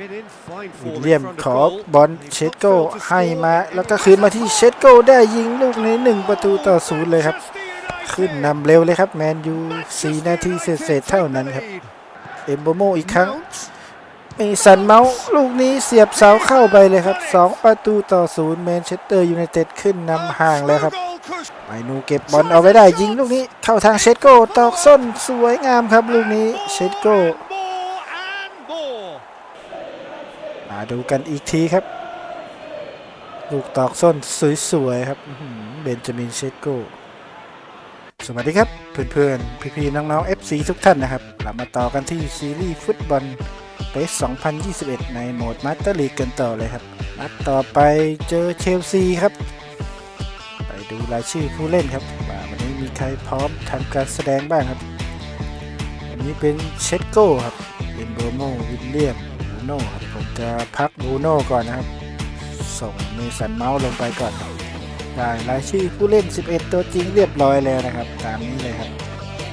วิลเลียมขอบอลเชดโก้ให้มาแล้วก็คืนมาที่เชดโก้ได้ยิงลูกนี้หนึ่งประตูต่อศูนย์เลยครับ ขึ้นนำเร็วเลยครับ แมนยู4นาทีเศษเท่านั้นครับ เอมโบโมอีกครั้งมีสันเมาส์ลูกนี้เสียบเสาเข้าไปเลยครับ 2 ประตูต่อศูนย์แมนเชสเตอร์ยูไนเต็ดขึ้นนำห่างแล้วครับไมนูเก็บบอลเอาไว้ได้ยิงลูกนี้เข้าทางเชดโก้ตอกส้นสวยงามครับลูกนี้เชดโก้มา ดูกันอีกทีครับ ลูกตอกส้นสวยๆครับเบนจามินเชโก้สวัสดีครับ เพื่อนๆ พี่ๆ น้องๆ FC ทุกท่านนะครับเรามาต่อกันที่ซีรีส์ฟุตบอลเปส2021 ในโหมดมาสเตอร์ลีกกันต่อเลยครับนัดต่อไปเจอเชลซีครับ ไปดูรายชื่อผู้เล่นครับว่าวันนี้มีใครพร้อมทำการแสดงบ้างครับ วันนี้เป็นเชดโก้ครับเอนโบโมวิลเลียมโนครับ จะพักบูโน่ก่อนนะครับ ส่งเมสันเมาส์ลงไปก่อน ได้รายชื่อผู้เล่น 11 ตัวจริงเรียบร้อยแล้วนะครับ ตามนี้เลยครับ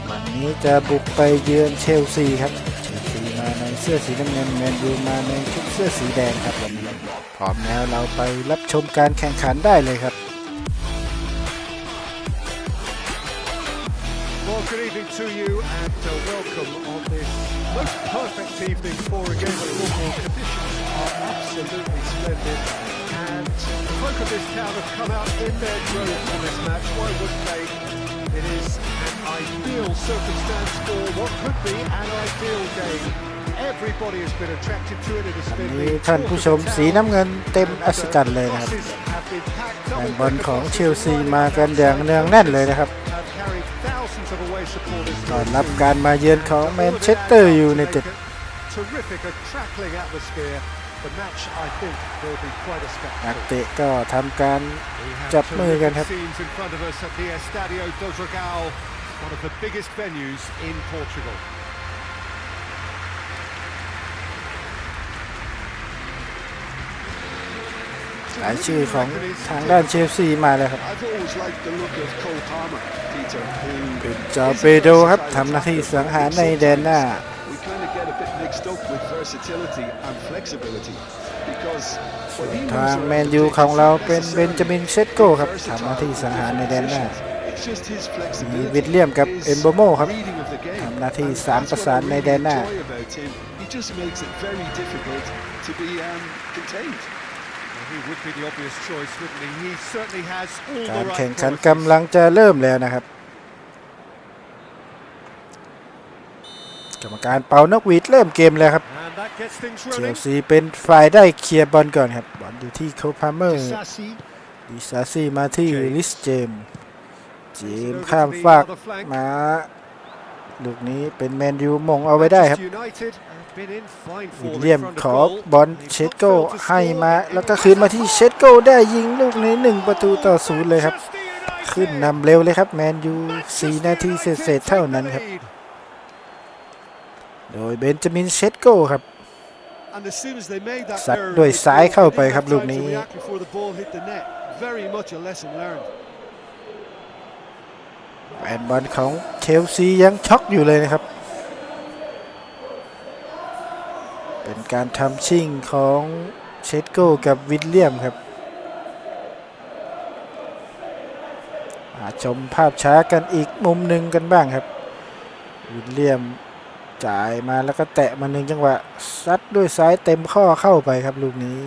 วันนี้จะบุกไปเยือนเชลซีครับเชลซีมาในเสื้อสีน้ำเงินแมนยูมาในชุดเสื้อสีแดงครับวันนี้พร้อมแล้วเราไปรับชมการแข่งขันได้เลยครับ Well, good evening to you and uh, welcome on this most perfect evening for a game of football. Conditions absolutely splendid and the folk of this town have come out in their droves for this match. Why wouldn't they? It is an ideal circumstance for what could be an ideal game. Everybody has been attracted to it. It has been นี้ the ท่านผู้ชมสีน้ำเงินเต็มอัศจรรย์เลยนะครับ Crosses have been packed แฟ double นบอล decker ของเช buses ลซี มากันอย่างเนืองแน่นเลยนะครับ have carried thousands of away supporters ต้อนรับการมาเยือนของแมนเชสเตอร์ยูไนเต็ด Terrific, a crackling atmosphere. The match, I think, will be quite a นัก spectacle. เตะก็ทำการ We have จับมือกันครับ terrific scenes in front of us at the Estadio do Dragao, one of the biggest venues in Portugal. รายชื่อของทางด้านเชลซีมาเลยครับ I've always liked the look of Cole Palmer, Peter, who เป็นจอเปโดครับทำหน้าที่สังหารในแดนหน้า we kind of get a bit mixed up with versatility and flexibility because when he ทาง moves แม around, นยู it's ของเรา not เป็นเบนจามินเชสโก necessarily ครับ versatile ทำหน้าที่สังหารในแดนหน้า positions. It's just his มี flexibility, วิลเลียมกับ his เอมโบโมครับ reading of the game. ทำหน้าที่ And สาม that's ประ what สาน I ใน really แดนหน้า enjoy about him. He just makes it very difficult to be um, contained. Well, he would be the obvious choice, wouldn't he? He certainly has all การ the right แข่งขัน qualities. กำลังจะเริ่มแล้วนะครับ กรรมการเป่านกหวีดเริ่มเกมแล้วครับ And that gets things เชล running. ซีเป็นฝ่ายได้เคลียร์บอลก่อนครับ บอลอยู่ที่โคพาเมอร์ Disasi ดิซาซี่มาที่เจมส์ลิสเจมส์เจมส์ข้ามฟากมาลูกนี้เป็นแมนยูมงเอาไว้ได้ครับ United have been in fine วิล form เลียม in front ข of อ goal. บอลเชดโก้ให้มาแล้วก็คืนมาที่เชดโก้ได้ยิงลูกนี้หนึ่งประตูต่อศูนย์เลยครับ ขึ้นนำเร็วเลยครับแมนยู4นาทีเศษๆเท่านั้นครับ โดยเบนจามินเชดโก้ครับ And as soon as they made that ซัด error, ด้วย it ซ้าย brought- เข้าไป they ครับ didn't ลู have ก time to นี้ react before the ball hit the net. Very much a lesson learned. แฟนบอลของเชลซียังช็อกอยู่เลยนะครับ เป็นการทำชิ่งของเชดโก้กับวิลเลียมครับมาชมภาพช้ากันอีกมุมหนึ่งกันบ้างครับ วิลเลียม จ่ายมาแล้วก็แตะมาหนึ่งจังหวะซัดด้วยซ้ายเต็มข้อเข้าไปครับลูกนี้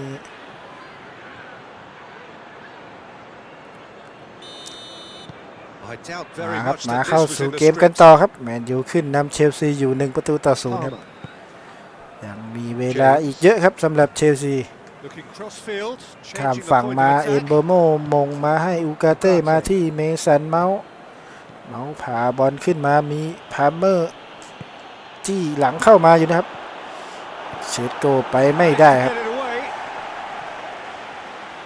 มาครับมาเข้าสู่เกมกันต่อครับ แมนยูขึ้นนำเชลซีอยู่หนึ่งประตูต่อศูนย์ครับ ยังมีเวลาอีกเยอะครับสำหรับเชลซีข้ามฝั่งมาเอ็น attack. โบโมมงมาให้อูกาเต้มาที่เมสันเมาส์เมาส์ผ่าบอลขึ้นมามีพาเมอร์ ที่หลังเข้ามาอยู่นะครับเชิดโกไปไม่ได้ครับ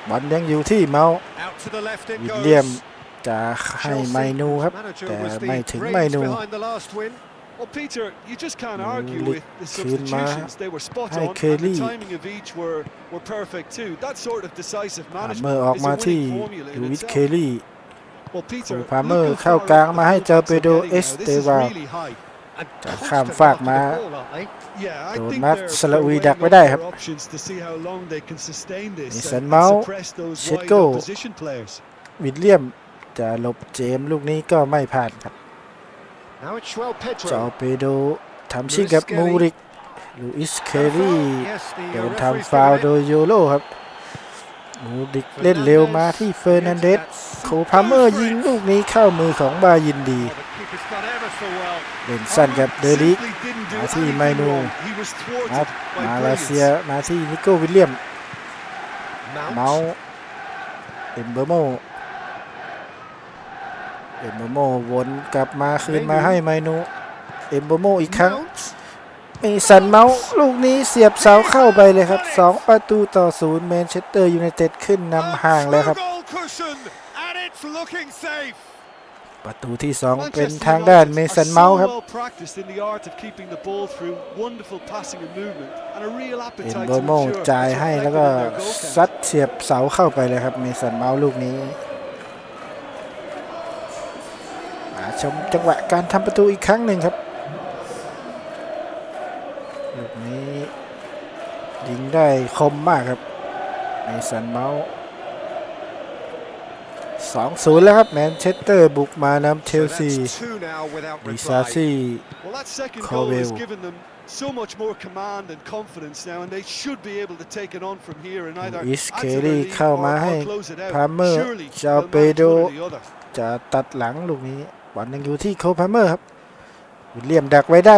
บอลยังอยู่ที่เมาวิลเลียมจะให้ไมนูครับ แต่ไม่ถึงไมนูคืนมาให้เคลลี่เมื่อออกมาที่ลูวิสเคลลี่คูพาเมอร์เข้ากลางมาให้เจอเปโดเอสเตวา really high. And Chả constant kham phạt after the mà. ball, aren't they? Yeah, I Đồ think mát they're, Salawi they're đặt weighing với up đây their ครับ options to see how long they can sustain this Mason and, and Mount, suppress those wide Sesko. opposition players. วิลเลียมจะหลบเจมส์ลูกนี้ก็ไม่ผ่านครับ Now it's Joel จอ Pedro. เปโดทำชิงกับ Luis Skelly มูริกลูอิสเคลลี่ Yes, the, uh, โดน referee's ทำฟาวล์ given โด it. ยโยโรครับ มูริกเล่นเร็วมาที่เฟอร์นันเดสโคพาเมอร์ยิงลูกนี้เข้ามือของบายินดี Oh, the keeper's done ever so well. เล่นสั้นกับเดลิก Simply didn't do มาที่ anything ไมนู wrong. He was มา thwarted by มาเลเซีย brilliance. มาที่นิโก้วิลเลียม Mount. เมาส์เอ็มเบอร์โมเอ็มเบอร์โมวนกลับมาคืนมาให้ไมนูเอ็มเบอร์โมอีกครั้ง Mount. มีสันเมาส์ลูกนี้เสียบเสาเข้าไปเลยครับ 2 ประตูต่อศูนย์แมนเชสเตอร์ยูไนเต็ดขึ้นนำห่างแล้วครับ ประตูที่ 2 เป็นทางด้านเมสันเมาส์ครับ เอ็นโบโมจ่ายให้แล้วก็ซัดเสียบเสาเข้าไปเลยครับ เมสันเมาส์ลูกนี้ชมจังหวะการทำประตูอีกครั้งหนึ่งครับ ลูกนี้ ยิงได้คมมากครับไอสันเมาส์สองศูนย์แล้วครับแมนเชสเตอร์บุกมานำเชลซีดิซาซี่คอเวล so much more command and confidence now, and they should be able to take it on from here and either อิสเคลลี่เข้ามาให้พาเมอร์จาเปโดจะตัดหลังลูกนี้บอลยังอยู่ที่โคพาเมอร์ครับวิลเลียมดักไว้ได้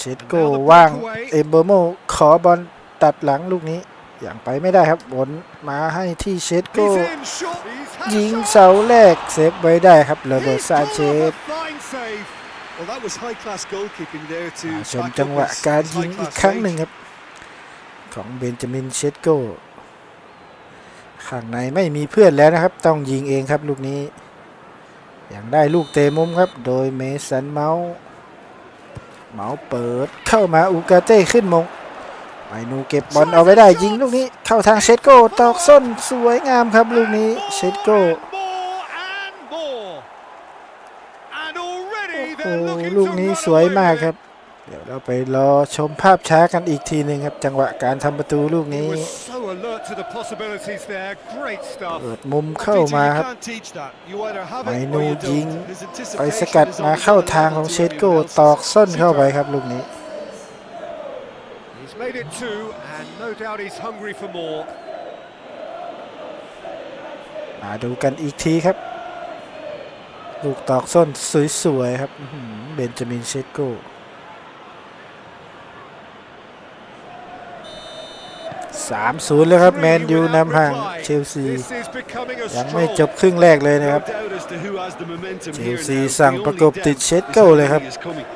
เชดโกว่างเอมเบอร์โมขอบอลตัดหลังลูกนี้อย่างไปไม่ได้ครับวนมาให้ที่เชดโก He's in shot. He's had a ยิง shot. เสาแรกเซฟไว้ได้ครับเลเบอร์ He's ซา pulled เช off ส a fine save. Well, that was high-class goalkeeping there to ชม back จัง up หวะ his, การ his ยิงอีก high-class ครั้ง save. หนึ่งครับ ของเบนจามินเชดโกข้างในไม่มีเพื่อนแล้วนะครับ ต้องยิงเองครับลูกนี้ อย่างได้ลูกเตะมุมครับ โดยเมสันเมาส์ เมาส์เปิดเข้ามาอูกาเต้ขึ้นมงไมนูเก็บบอลเอาไว้ได้ยิงลูกนี้ เข้าทางเชดโกตอกส้นสวยงามครับลูกนี้เชดโกโอ้โหลูกนี้สวยมากครับ เดี๋ยวเราไปรอชมภาพช้ากันอีกทีหนึ่งครับ จังหวะการทำประตูลูก He นี้ was so alert to the possibilities there. Great stuff. เปิดมุม Well, เข้า Peter, มา you ครับ can't teach that. You either have it ไม or นู you ยิง don't. His ไป anticipation สกัด is มา on เข้า another ทาง level ของ to เชดโก anyone else. ตอกส้นเข้าไป Superb. ครับลูกนี้ He's made it two, and no doubt he's hungry for more. มาดูกันอีกทีครับ ลูกตอกส้นสวยๆครับอื้อหือเบนจามินเชดโก สามศูนย์แล้วครับแมน Three ยู without นำห่าง reply. เชลซี This is becoming a ยังไม่ stroll. จบครึ่งแรกเลยนะครับ No doubt as to who has the momentum เชล here ซี now. สั่ง The ประ only กบติด doubt เชด is โก how เลยครับ many is coming.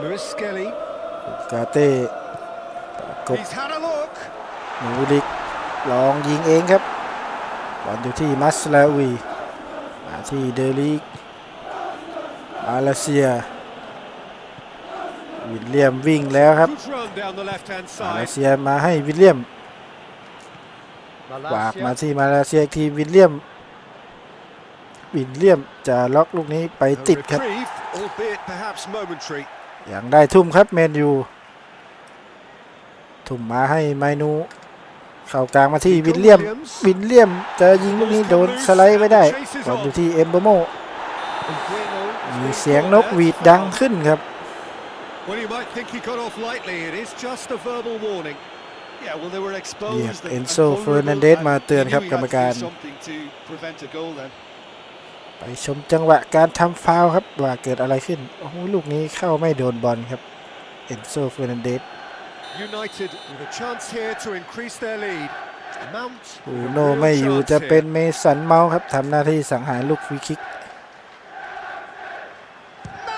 Lewis Skelly. กาเต้ประกบ He's had a look. หนูลิกลองยิงเองครับบอลอยู่ที่มัสลาวีมาที่เดลิกมาเลเซีย วิลเลียมวิ่งแล้วครับ Good run down the left-hand มาเล side. เซียมาให้วิลเลียมวากมา Malacia. ที่มาเลเซียอีกทีวิลเลียมวิลเลียมจะล็อกลูกนี้ไป A ติดครับ reprieve, albeit perhaps momentary. อย่างได้ทุ่มครับแมนยูทุ่มมาให้ไมนูเข้ากลางมาที่วิลเลียมวิลเลียมจะยิงลูกนี้โดนสไลด์ไว้ได้บอลอยู่ที่เอมเบอร์โมมีเสียงนกหวีดดังขึ้นครับ Well, you might think he got off lightly. It is just a verbal warning. Yeah, well, they were เรียก exposed and, and Enzo vulnerable, Fernandez and มาเตือน he ครับ knew he กรรม had to do การ something to prevent a goal then. ไปชมจังหวะการทำฟาวล์ครับว่าเกิดอะไรขึ้น โอ้โห ลูกนี้เข้าไม่โดนบอลครับเอนโซเฟอร์นันเดส United with a chance here to increase their lead. Mount อู with a โน real ไม่อยู่ chance จะ here. เป็นเมสันเมาส์ครับทำหน้าที่สังหารลูกฟรีคิก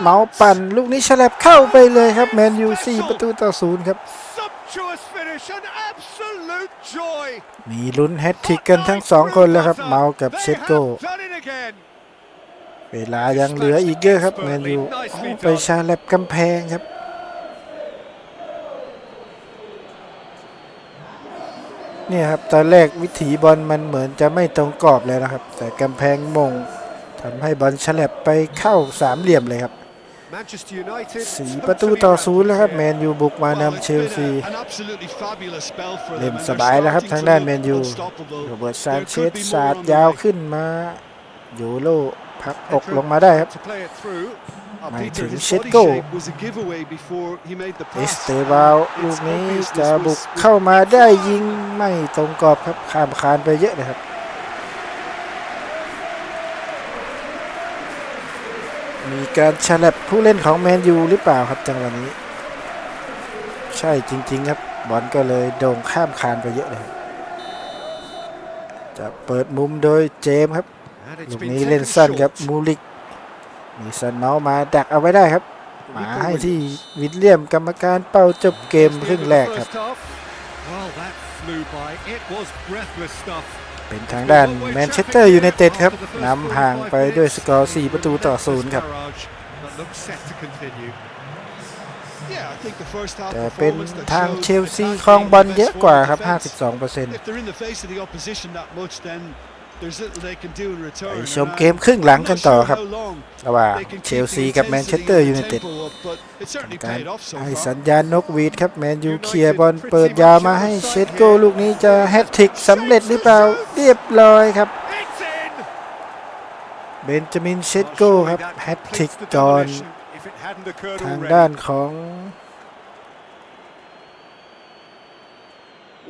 เมาส์ปั่นลูกนี้ฉลับเข้าไปเลยครับแมนยูสี่ประตูต่อศูนย์ครับ Sumptuous finish, an absolute joy. มีลุ้นแฮตทริกกันทั้งสองคนแล้วครับ เมาส์กับ They เชดโก have done it again. เวลายังเหลืออีกเยอะครับแมนยูโอ้ไปชาแลบกำแพงครับเนี่ยครับตอนแรกวิถีบอลมันเหมือนจะไม่ตรงกรอบเลยนะครับ แต่กำแพงมงทำให้บอลฉลับไปเข้าสามเหลี่ยมเลยครับ Manchester United สี่ประตูต่อศูนย์แล้วครับแมนยูบุกมานำเชลซี An absolutely fabulous spell for เล่น them, and ส they're บายแล้วครับ starting ทาง to ด้าน look แมนยู unstoppable. โรเบิร์ตซาน There เช could ส be สา more ด on the ยาว way. ขึ้นมาโยโลพักอกลงมาได้ครับ to play it through. Oh, Mate, Peter, his shit body go. shape was a giveaway before he made the เอ pass. สเตบาลลูก It's นี้ obvious จะ this บุก was- เข้ามาได้ยิงไม่ตรงกรอบครับข้ามคานไปเยอะเลยครับ มีการฉลับผู้เล่นของแมนยูหรือเปล่าครับจังหวะนี้ ใช่จริง ๆ ครับบอลก็เลยโด่งข้ามคานไปเยอะเลย จะเปิดมุมโดยเจมส์ครับลูกนี้เล่นสั้นครับมูลิก มีซันเมาส์มาดักเอาไว้ได้ครับ มาให้ที่วิลเลียมกรรมการเป่าจบเกมครึ่งแรกครับ เป็นทางด้านแมนเชสเตอร์ยูไนเต็ดครับนำห่างไปด้วยสกอร์ 4 ประตูต่อศูนย์ครับแต่เป็นทางเชลซีครองบอลเยอะกว่าครับ 52%เปอร์เซ็นต์ that much, then there's little they can do in return. ไปชม And, uh, เกมครึ่งหลัง I'm กัน not ต่อ sure ครับ how long ระหว่าง they can เช keep ล the ซีกับแมนเชส intensity เตอร์ and ยู the ไนเต็ด tempo up, but it certainly การ paid off so ให้ far. สัญญาณนกหวีดครับแมนยูเคลียร์บอลเปิดยาวมาให้เชสโกลูกนี้จะแฮตทริกสำเร็จหรือเปล่าเรียบร้อยครับ It's in! เบนจามินเชส Well, โก surely ครับ that แฮตทริก completes the ก่อน demolition if it hadn't occurred ทาง already. ด้านของ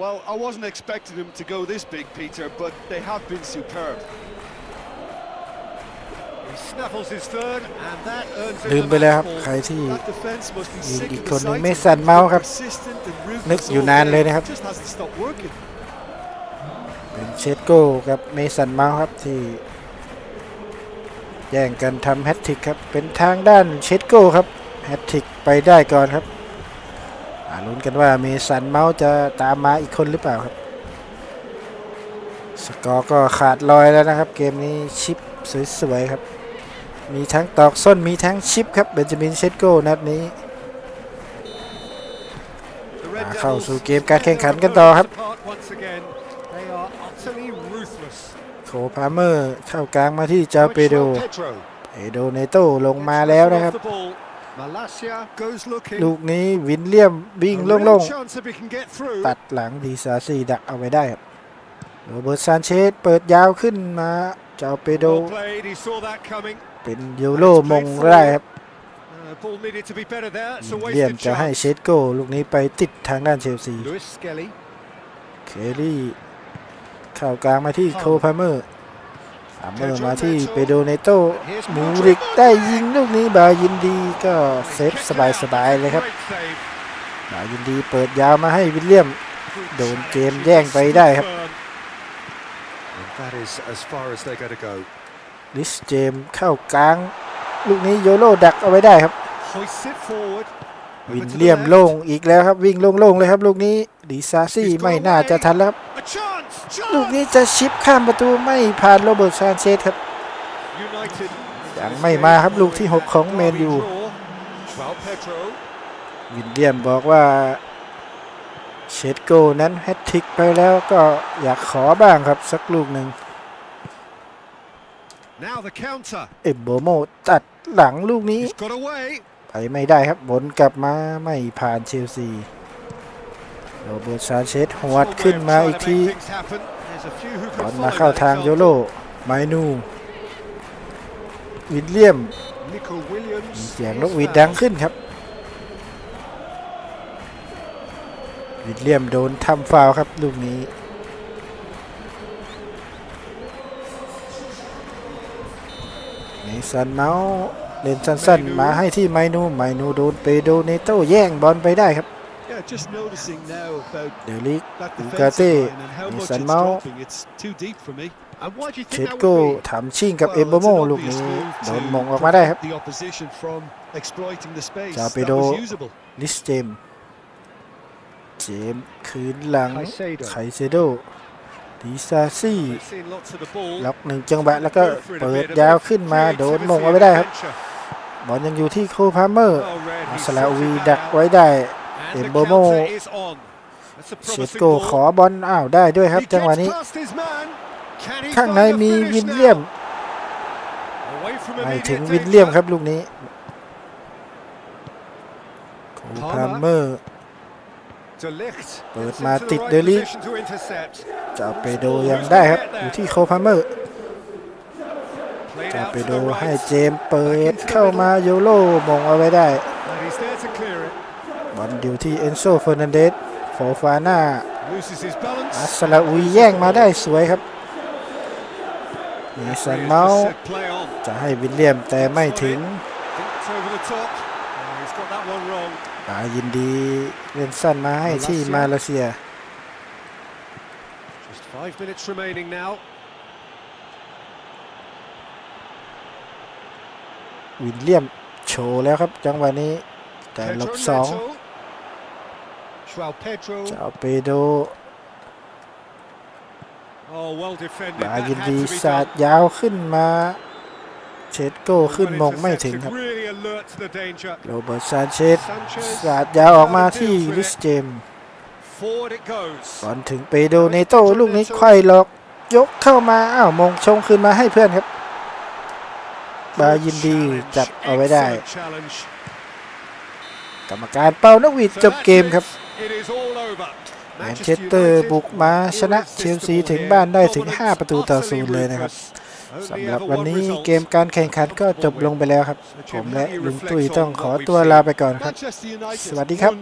Well, I wasn't expecting them to go this big, Peter, but they have been superb. He snaffles his third, and that earns him ลืม the ไปแล้วครับ match ball. ใครที่ That defense must be ยิง sick อีก of คน the หนึ่ง sight เม of สัน them. เมาส์ครับ Persistent and ruthless นึกอยู่ all นานเลย day. นะครับ Just hasn't stopped working. เป็นเชสโก้กับเมสันเมาส์ครับที่แย่งกันทำแฮตทริกครับเป็นทางด้านเชสโก้ครับแฮตทริกไปได้ก่อนครับอ่า ลุ้นกันว่าเมสันเมาส์จะตามมาอีกคนหรือเปล่าครับ สกอร์ก็ขาดลอยแล้วนะครับ เกมนี้ชิปสวยๆครับ มีทั้งตอกส้นมีทั้งชิปครับเบนจามินเชสโก้นัดนี้เข้าสู่เกมการแข่งขันกันต่อครับโคพาเมอร์เข้ากลางมาที่จาเปโดเอโดเนโตลงมาแล้วนะครับ Off the ball. Malasia goes looking. ลูกนี้วินเลียมวิ่ง A โล่ real ง chance if he can get through. ๆตัดหลังดีซาซีดักเอาไว้ได้ครับโรเบิร์ตซานเชสเปิดยาวขึ้นมาเจ้าเปโด Well played. He saw that coming. เป็นยูโรมงได้ครับ Uh, ball needed to be better there. It's a วินเลียม wasted จะให้ chance. เชสโก้ลูกนี้ไปติดทางด้านเชลซี Lewis Skelly. เคลลี่ เข้ากลางมาที่โคพาเมอร์ พาเมอร์มาที่เปโดเนโตมูริกได้ยิงลูกนี้บายินดีก็เซฟสบายๆเลยครับ Great save. บายินดีเปิดยาวมาให้วิลเลียม โดนเกมแย่งไปได้ครับ And that is as far as they're going to go. ลิสเจมส์เข้ากลาง ลูกนี้โยโรดักเอาไว้ได้ครับ Hoists it forward. วิ Over น to the เลียม left. โล่งอีกแล้วครับวิ่งโล่งๆเลยครับ ลูกนี้ดีซาซี่ He's got ไม่น่าจะทันแล้วครับ A chance. ลูก Chance. นี้จะชิปข้ามประตูไม่ผ่านโรเบิร์ตซานเชสครับ United. ยังไม่มาครับลูกที่หกของแมนยู Well, Pedro. วินเลียมบอกว่าเชดโก้นั้นแฮตทริกไปแล้วก็อยากขอบ้างครับสักลูกหนึ่ง Now the counter. เอ็มโบโมตัดหลังลูกนี้ He's got away. ไปไม่ได้ครับบนกลับมาไม่ผ่านเชลซี โรเบิร์ตซานเชสหวด Small way ขึ้นมาอีกทีบอลมาเข้าทางโยโรไมนู วิลเลียมมีเสียง is นกหวีดดังขึ้นครับ วิลเลียมโดนทำฟาวครับลูกนี้ในซันเมาส์เล่นสั้นๆ มาให้ที่ไมนู ไมนูโดนเปโดเนโตแย่งบอลไปได้ครับ Yeah, just noticing now about เดลิก that Ugarte, defensive line and how much it's Mason Mount. dropping. It's too deep for me. And why do you เช think ด that โก้ would be? ถามชิงกับ Well, เอมโบ it's โม an ลูก obvious นี้ move โดน to มงออกมาได้ครับ prevent The opposition from exploiting the space. Chao That Pedro. was usable. ลิสเจมส์เจมส์คืนหลัง Caicedo. ไคเซโดดีซาซี่ They've seen lots of the ball. ล็อกหนึ่งจังหวะแล้วก็ Go for it a เปิด bit, a ยาว bit of ขึ้นมาโดน creativity มงเอาไว้ได้ครับ adventure. บอลยังอยู่ที่โคพาเมอร์ Well read, มา he สลา sorted วี that ดัก out. ไว้ได้ And the Mbomo. counter is on. That's a เชด promising โก้ ball. ขอบอลอ้าวได้ด้วยครับ He จังหวะ gets นี้ past his man. Can he ข้างใน find the มี finish วิน now? เลียม Away from ไม่ immediate ถึงวินเลียม danger. ครับลูกนี้พาเมอร์ De Ligt. ปิด gets มา into the ติด right เดลิ position to intercept. จะเอาเปโดยังได้ครับ อยู่ที่โคพาเมอร์ Played จะ out เป to โด the ให้ right. เจมส์เปิดเข้ามาโยโรมงเอาไว้ได้ And he's there to clear it. บ อลอยู่ที่เอนโซเฟอร์นันเดสโฟฟาน่า Loses his balance. อัสลาอุยแย่งมาได้สวยครับมีสัน Here's เมาส์ the set play on. จะให้วิลเลียมแต่ไม่ถึง It's over the top. Oh, he's got that one wrong. ปายินดีเล่นสั้นมาให้ที่มาเลเซีย Just five minutes remaining now. วิลเลียมโชว์แล้วครับจังหวะนี้แต่หล Pedro บสอง Neto. Joao Pedro. จะเอาเปโด Oh, well defended. บา That ยิน had ดี to be สาด done. ยาวขึ้นมา เชดโก้ขึ้น Well มงไม่ถึง intercepted, ครับ Really alert to the danger. โรเบิร์ตซานเชส Sanchez สาดยาวออกมาที่ลิสเจมส์ Forward it goes. บอลถึงเปโดเนโต้ลูกนี้ไขว้หลอก ยกเข้ามา อ้าวมงชงคืนมาให้เพื่อนครับบายินดี Challenge, จับเอาไว้ได้ excellent challenge. กรรมการเป่านกหวีด So จบ that's เกมครับ it. It is all over. แมนเชสเตอร์บุกมาชนะเชลซีถึงบ้านได้ถึง 5 ประตูต่อศูนย์เลยนะครับสำหรับวันนี้เกมการแข่งขันก็จบลงไปแล้วครับ ผมและลุงตุ้ยต้องขอตัวลาไปก่อนครับ Manchester United สวัสดีครับ